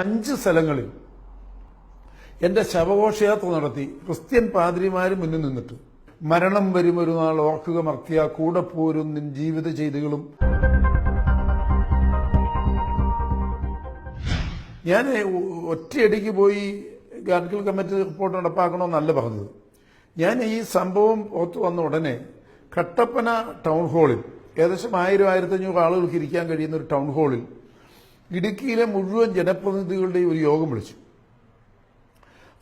അഞ്ച് സ്ഥലങ്ങളിൽ എന്റെ ശവഘോഷയാത്ര നടത്തി ക്രിസ്ത്യൻ പാതിരിമാര് മുന്നിൽ നിന്നിട്ട് മരണം വരും ഒരു നാൾ ഓർക്കുക മർത്തിയ കൂടെ പോരും നിൻ ജീവിത ചെയ്തികളും. ഞാൻ ഒറ്റയടിക്ക് പോയി ഗാഡ്ഗിൽ കമ്മിറ്റി റിപ്പോർട്ട് നടപ്പാക്കണമെന്നല്ല പറഞ്ഞത്. ഞാൻ ഈ സംഭവം പുറത്തു വന്ന ഉടനെ കട്ടപ്പന ടൗൺ ഹാളിൽ ഏകദേശം ആയിരം ആയിരത്തഞ്ഞൂറ് ആളുകൾക്ക് ഇരിക്കാൻ കഴിയുന്ന ഒരു ടൗൺ ഹാളിൽ ഇടുക്കിയിലെ മുഴുവൻ ജനപ്രതിനിധികളുടെയും ഒരു യോഗം വിളിച്ചു.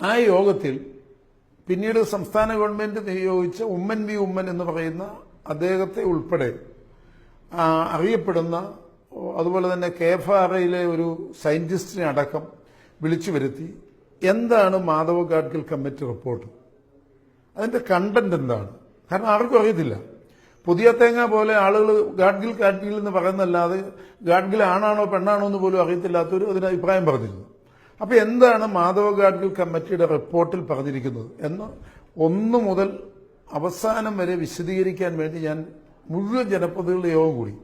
ആ യോഗത്തിൽ പിന്നീട് സംസ്ഥാന ഗവൺമെന്റ് നിയോഗിച്ച ഉമ്മൻ വി ഉമ്മൻ എന്ന് പറയുന്ന അദ്ദേഹത്തെ ഉൾപ്പെടെ അറിയപ്പെടുന്ന അതുപോലെ തന്നെ കേഫ അറയിലെ ഒരു സയന്റിസ്റ്റിനെ അടക്കം വിളിച്ചു വരുത്തി എന്താണ് മാധവ് ഗാഡ്ഗിൽ കമ്മിറ്റി റിപ്പോർട്ട്. അതിന്റെ കണ്ടന്റ് എന്താണ്? കാരണം ആർക്കും അറിയത്തില്ല. പുതിയ തേങ്ങ പോലെ ആളുകൾ ഗാഡ്ഗിൽ ഗാഡ്ഗിൽ എന്ന് പറയുന്നല്ലാതെ ഗാഡ്ഗിൽ ആണാണോ പെണ്ണാണോ എന്ന് പോലും അറിയത്തില്ലാത്തവരും അതിന് അഭിപ്രായം പറഞ്ഞിരുന്നു. അപ്പോൾ എന്താണ് മാധവ ഗാഡ്ഗിൽ കമ്മിറ്റിയുടെ റിപ്പോർട്ടിൽ പറഞ്ഞിരിക്കുന്നത് എന്ന് ഒന്നു മുതൽ അവസാനം വരെ വിശദീകരിക്കാൻ വേണ്ടി ഞാൻ മുഴുവൻ ജനപ്രതിനിധികളുടെ യോഗം കൂടി.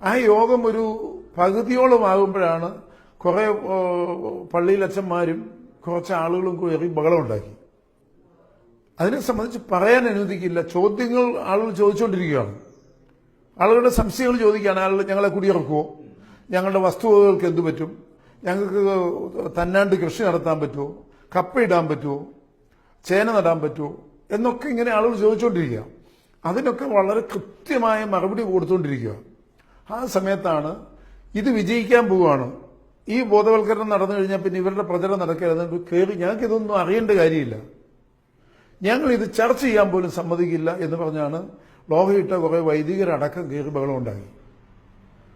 ആ യോഗം ഒരു പകുതിയോളം ആകുമ്പോഴാണ് കുറെ പള്ളിയിലച്ഛന്മാരും കുറച്ച് ആളുകളും കൂടി ബഹളം ഉണ്ടാക്കി. അതിനെ സംബന്ധിച്ച് പറയാൻ അനുവദിക്കില്ല. ചോദ്യങ്ങൾ ആളുകൾ ചോദിച്ചുകൊണ്ടിരിക്കുകയാണ്. ആളുകളുടെ സംശയങ്ങൾ ചോദിക്കുകയാണ്. ആളുകൾ ഞങ്ങളെ കുടിയിറക്കുമോ ഞങ്ങളുടെ വസ്തുവകകൾക്ക് എന്തു പറ്റും? ഞങ്ങൾക്ക് തന്നാണ്ട് കൃഷി നടത്താൻ പറ്റുമോ കപ്പ ഇടാൻ പറ്റുമോ ചേന നടാൻ പറ്റുമോ എന്നൊക്കെ ഇങ്ങനെ ആളുകൾ ചോദിച്ചുകൊണ്ടിരിക്കുക അതിനൊക്കെ വളരെ കൃത്യമായ മറുപടി കൊടുത്തുകൊണ്ടിരിക്കുക ആ സമയത്താണ് ഇത് വിജയിക്കാൻ പോവുകയാണ്. ഈ ബോധവൽക്കരണം നടന്നു കഴിഞ്ഞാൽ പിന്നെ ഇവരുടെ പ്രചരണം നടക്കരുത് കയറി ഞങ്ങൾക്ക് ഇതൊന്നും അറിയേണ്ട കാര്യമില്ല. ഞങ്ങൾ ഇത് ചർച്ച ചെയ്യാൻ പോലും സമ്മതിക്കില്ല എന്ന് പറഞ്ഞാണ് ലോഹയിട്ട കുറെ വൈദികരടക്കം കയറി ബഹളം ഉണ്ടാക്കി.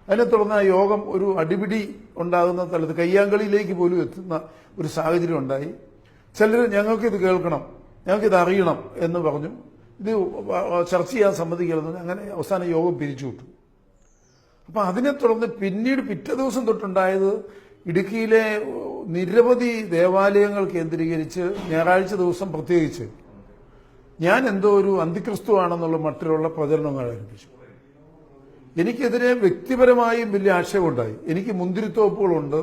അതിനെ തുടർന്ന് ആ യോഗം ഒരു അടിപിടി ഉണ്ടാകുന്ന സ്ഥലത്ത് കയ്യാങ്കളിയിലേക്ക് പോലും എത്തുന്ന ഒരു സാഹചര്യം ഉണ്ടായി. ചിലർ ഞങ്ങൾക്കിത് കേൾക്കണം ഞങ്ങൾക്കിത് അറിയണം എന്ന് പറഞ്ഞു. ഇത് ചർച്ച ചെയ്യാൻ സമ്മതിക്കരുതെന്ന് അങ്ങനെ അവസാന യോഗം പിരിച്ചുവിട്ടു അപ്പൊ അതിനെ തുടർന്ന് പിന്നീട് പിറ്റേ ദിവസം തൊട്ടുണ്ടായത് ഇടുക്കിയിലെ നിരവധി ദേവാലയങ്ങൾ കേന്ദ്രീകരിച്ച് ഞായറാഴ്ച ദിവസം പ്രത്യേകിച്ച് ഞാൻ എന്തോ ഒരു അന്തിക്രിസ്തു ആണെന്നുള്ള മട്ടിലുള്ള പ്രചരണങ്ങൾ ആരംഭിച്ചു. എനിക്കെതിരെ വ്യക്തിപരമായും വലിയ ആശയമുണ്ടായി എനിക്ക് മുന്തിരിത്തോപ്പുകളുണ്ട്.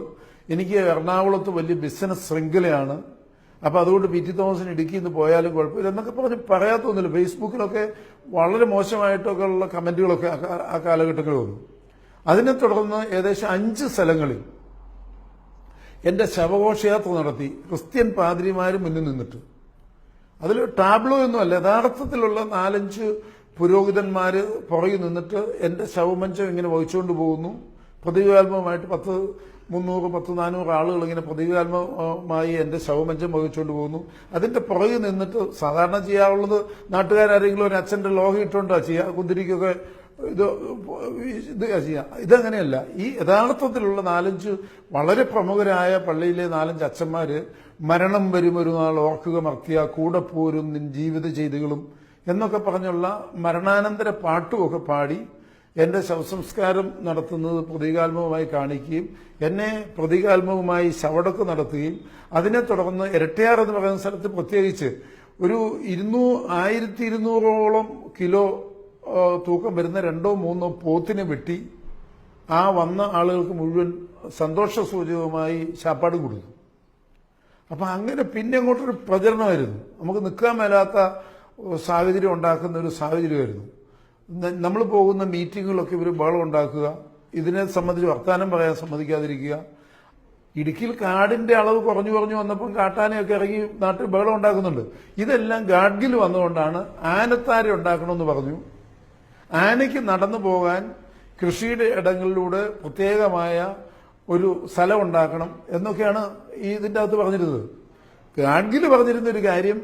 എനിക്ക് എറണാകുളത്ത് വലിയ ബിസിനസ് ശൃംഖലയാണ്. അപ്പൊ അതുകൊണ്ട് പി ടി തോമസിന് ഇടുക്കിയിൽ നിന്ന് പോയാലും കുഴപ്പമില്ല എന്നൊക്കെ പറഞ്ഞ് പറയാത്തൊന്നുമില്ല ഫേസ്ബുക്കിലൊക്കെ വളരെ മോശമായിട്ടൊക്കെ ഉള്ള കമന്റുകളൊക്കെ ആ കാലഘട്ടങ്ങളിൽ വന്നു. അതിനെ തുടർന്ന് ഏകദേശം അഞ്ച് സ്ഥലങ്ങളിൽ എന്റെ ശവഘോഷയാത്ര നടത്തി ക്രിസ്ത്യൻ പാതിരിമാരും മുന്നിൽ നിന്നിട്ട് അതിൽ ടാബ്ലോ ഒന്നുമല്ല യഥാർത്ഥത്തിലുള്ള നാലഞ്ച് പുരോഹിതന്മാർ പുറകിൽ നിന്നിട്ട് എന്റെ ശവമഞ്ചം ഇങ്ങനെ വഹിച്ചുകൊണ്ട് പോകുന്നു. പ്രതികാത്മകമായിട്ട് പത്ത് മുന്നൂറ് പത്ത് നാനൂറ് ആളുകൾ ഇങ്ങനെ പ്രതികാത്മകമായി എന്റെ ശവമഞ്ചം വഹിച്ചുകൊണ്ട് പോകുന്നു. അതിന്റെ പുറകിൽ നിന്നിട്ട് സാധാരണ ചെയ്യാറുള്ളത് നാട്ടുകാരെങ്കിലും ഒരു അച്ഛന്റെ ലോഹം ഇട്ടുകൊണ്ടാണ് ചെയ്യുക കുന്തിരിക്കൊക്കെ ഇത് ഇത് ചെയ്യാം. ഇതങ്ങനെയല്ല. ഈ യഥാർത്ഥത്തിലുള്ള നാലഞ്ച് വളരെ പ്രമുഖരായ പള്ളിയിലെ നാലഞ്ച് അച്ഛന്മാര് മരണം വരും ഒരു നാൾ ഓർക്കുക മർത്തിയ കൂടെ പോരും നിൻ ജീവിത ചെയ്തികളും എന്നൊക്കെ പറഞ്ഞുള്ള മരണാനന്തര പാട്ടുമൊക്കെ പാടി എന്റെ ശവസംസ്കാരം നടത്തുന്നത് പ്രതീകാത്മകമായി കാണിക്കുകയും എന്നെ പ്രതീകാത്മകമായി ശവടക്ക് നടത്തുകയും അതിനെ തുടർന്ന് ഇരട്ടയാർ എന്ന് പറയുന്ന സ്ഥലത്ത് പ്രത്യേകിച്ച് ഒരു ഇരുന്നൂ ആയിരത്തി ഇരുന്നൂറോളം കിലോ തൂക്കം വരുന്ന രണ്ടോ മൂന്നോ പോത്തിനെ വെട്ടി ആ വന്ന ആളുകൾക്ക് മുഴുവൻ സന്തോഷ സൂചകമായി ശാപ്പാട് കൊടുത്തു. അപ്പൊ അങ്ങനെ പിന്നെ അങ്ങോട്ടൊരു പ്രചരണമായിരുന്നു. നമുക്ക് നിൽക്കാൻ മേലാത്ത സാഹചര്യം ഉണ്ടാക്കുന്ന ഒരു സാഹചര്യമായിരുന്നു. നമ്മൾ പോകുന്ന മീറ്റിങ്ങുകളൊക്കെ ഇവർ ബഹളം ഉണ്ടാക്കുക ഇതിനെ സംബന്ധിച്ച് വർത്താനം പറയാൻ സമ്മതിക്കാതിരിക്കുക. ഇടുക്കിയിൽ കാടിന്റെ അളവ് കുറഞ്ഞു കുറഞ്ഞു വന്നപ്പം കാട്ടാനയൊക്കെ ഇറങ്ങി നാട്ടിൽ ബഹളം ഉണ്ടാക്കുന്നുണ്ട്. ഇതെല്ലാം ഗാഡ്ഗിൽ വന്നുകൊണ്ടാണ് ആനത്താര ഉണ്ടാക്കണമെന്ന് പറഞ്ഞു. ആനയ്ക്ക് നടന്നു പോകാൻ കൃഷിയുടെ ഇടങ്ങളിലൂടെ പ്രത്യേകമായ ഒരു സ്ഥലം ഉണ്ടാക്കണം എന്നൊക്കെയാണ് ഈ ഇതിന്റെ അകത്ത് പറഞ്ഞിരുന്നത്. ഗാഡ്ഗിൽ പറഞ്ഞിരുന്ന ഒരു കാര്യം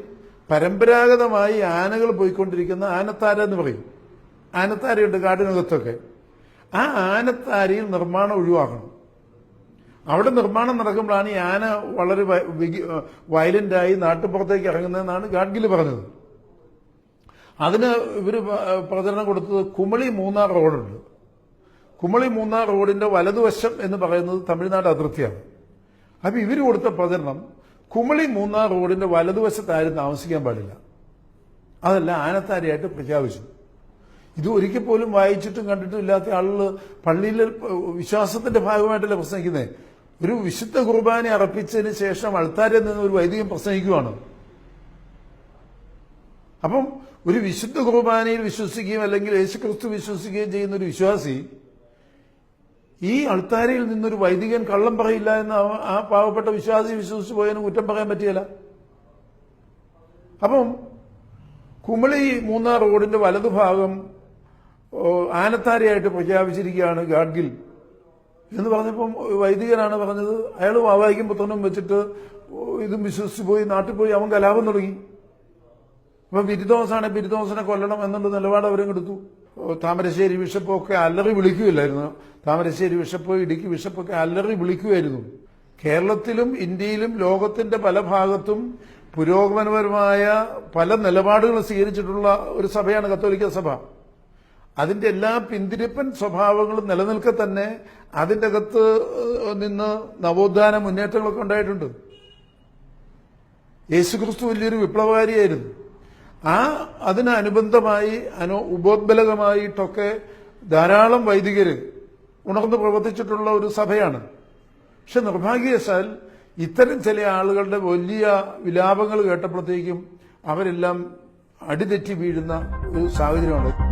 പരമ്പരാഗതമായി ആനകൾ പോയിക്കൊണ്ടിരിക്കുന്ന ആനത്താര എന്ന് പറയും. ആനത്താരയുണ്ട് കാടിനകത്തൊക്കെ. ആ ആനത്താരയിൽ നിർമ്മാണം ഒഴിവാക്കണം. അവിടെ നിർമ്മാണം നടക്കുമ്പോഴാണ് ഈ ആന വളരെ വയലന്റായി നാട്ടുപുറത്തേക്ക് ഇറങ്ങുന്നതെന്നാണ് ഗാഡ്ഗിൽ പറഞ്ഞത്. അതിന് ഇവർ പ്രചരണം കൊടുത്തത് കുമളി മൂന്നാർ റോഡുണ്ട്. കുമളി മൂന്നാർ റോഡിന്റെ വലതുവശം എന്ന് പറയുന്നത് തമിഴ്നാട് അതിർത്തിയാണ്. അപ്പൊ ഇവർ കൊടുത്ത പ്രചരണം കുമളി മൂന്നാർ റോഡിന്റെ വലതുവശത്ത് താമസിക്കാൻ പാടില്ല. അതല്ല ആനത്താരിയായിട്ട് പ്രഖ്യാപിച്ചു. ഇത് ഒരിക്കൽ പോലും വായിച്ചിട്ടും കണ്ടിട്ടും ഇല്ലാത്ത ആളുകൾ പള്ളിയിലെ വിശ്വാസത്തിന്റെ ഭാഗമായിട്ടല്ലേ പ്രസംഗിക്കുന്നത് ഒരു വിശുദ്ധ കുർബാന അർപ്പിച്ചതിന് ശേഷം അൾത്താരിൽ നിന്ന് ഒരു വൈദികം പ്രസംഗിക്കുവാണ്. അപ്പം ഒരു വിശുദ്ധ കുർബാനയിൽ വിശ്വസിക്കുകയും അല്ലെങ്കിൽ യേശുക്രിസ്തു വിശ്വസിക്കുകയും ചെയ്യുന്ന ഒരു വിശ്വാസി ഈ അൾത്താരയിൽ നിന്നൊരു വൈദികൻ കള്ളം പറയില്ല എന്ന് ആ പാവപ്പെട്ട വിശ്വാസി വിശ്വസിച്ച് പോയതിന് കുറ്റം പറയാൻ പറ്റിയല്ല. അപ്പം കുമളി മൂന്നാർ റോഡിന്റെ വലതുഭാഗം ആനത്താരയായിട്ട് പ്രഖ്യാപിച്ചിരിക്കുകയാണ് ഗാഡ്ഗിൽ എന്ന് പറഞ്ഞപ്പം വൈദികനാണ് പറഞ്ഞത് അയാൾ വാവായിക്കും പുത്രനും വെച്ചിട്ട് ഇതും വിശ്വസിച്ച് പോയി നാട്ടിൽ പോയി അവൻ കലാപം തുടങ്ങി. അപ്പൊ ബിരുദോസാണ് ബിരുദോസിനെ കൊല്ലണം എന്നുള്ള നിലപാട് അവരും അവരെടുത്തു താമരശ്ശേരി ബിഷപ്പൊക്കെ അല്ലറി വിളിക്കുകയില്ലായിരുന്നു. താമരശ്ശേരി ബിഷപ്പ് ഇടുക്കി ബിഷപ്പൊക്കെ അല്ലറി വിളിക്കുമായിരുന്നു കേരളത്തിലും ഇന്ത്യയിലും ലോകത്തിന്റെ പല ഭാഗത്തും പുരോഗമനപരമായ പല നിലപാടുകൾ സ്വീകരിച്ചിട്ടുള്ള ഒരു സഭയാണ് കത്തോലിക്ക സഭ. അതിന്റെ എല്ലാ പിന്തിരിപ്പൻ സ്വഭാവങ്ങളും നിലനിൽക്കെ തന്നെ അതിന്റെ അകത്ത് നിന്ന് നവോത്ഥാന മുന്നേറ്റങ്ങളൊക്കെ ഉണ്ടായിട്ടുണ്ട്. യേശുക്രിസ്തു വലിയൊരു വിപ്ലവകാരിയായിരുന്നു. ആ അതിനനുബന്ധമായി അനു ഉപോദ്ബലകമായിട്ടൊക്കെ ധാരാളം വൈദികര് ഉണർന്ന് പ്രവർത്തിച്ചിട്ടുള്ള ഒരു സഭയാണ്. പക്ഷെ നിർഭാഗ്യവശാൽ ഇത്തരം ചില ആളുകളുടെ വലിയ വിലാപങ്ങൾ കേട്ടപ്പോഴത്തേക്കും അവരെല്ലാം അടിതെറ്റി വീഴുന്ന ഒരു സാഹചര്യമാണ്.